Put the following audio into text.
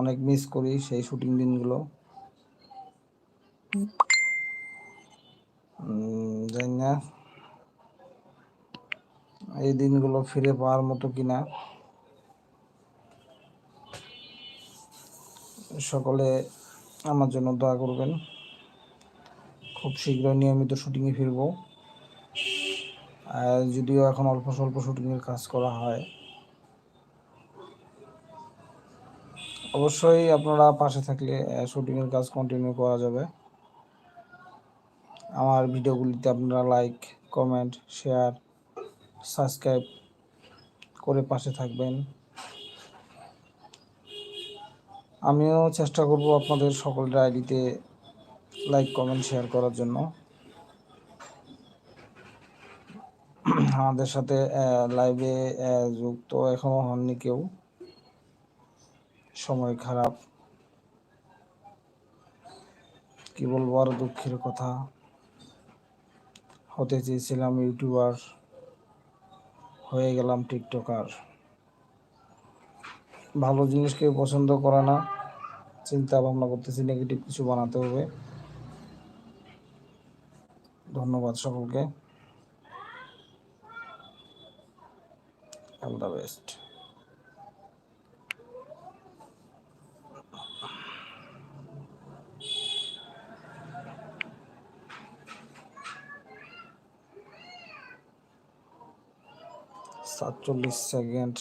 অনেক মিস করি সেই শুটিং দিনগুলো। এই দিনগুলো ফিরে পাওয়ার মতো কিনা। সকলে আমার জন্য দোয়া করবেন। খুব শীঘ্রই নিয়মিত শুটিংয়ে ফিরবো। আর যদিও এখন অল্প স্বল্প শুটিংয়ের কাজ করা হয় অবশ্যই আপনারা পাশে থাকলে শুটিংয়ের কাজ কন্টিনিউ করা যাবে। আমার ভিডিওগুলিতে আপনারা লাইক কমেন্ট শেয়ার সাবস্ক্রাইব করে পাশে থাকবেন। আমিও চেষ্টা করব আপনাদের সকলের আইডিতে লাইক কমেন্ট শেয়ার করার জন্য। আমাদের সাথে লাইভে যুক্ত এখনও হননি কেউ। সময় খারাপ। কি বলব, আর দুঃখের কথা। হতে চেয়েছিলাম ইউটিউবার, হয়ে গেলাম টিকটকার। ভালো জিনিস কেউ পছন্দ করে না চিন্তা ভাবনা করতেছি নেগেটিভ কিছু বানাতে হবে। ধন্যবাদ সকলকে। অল দ্য বেস্ট সাতচল্লিশ সেকেন্ড।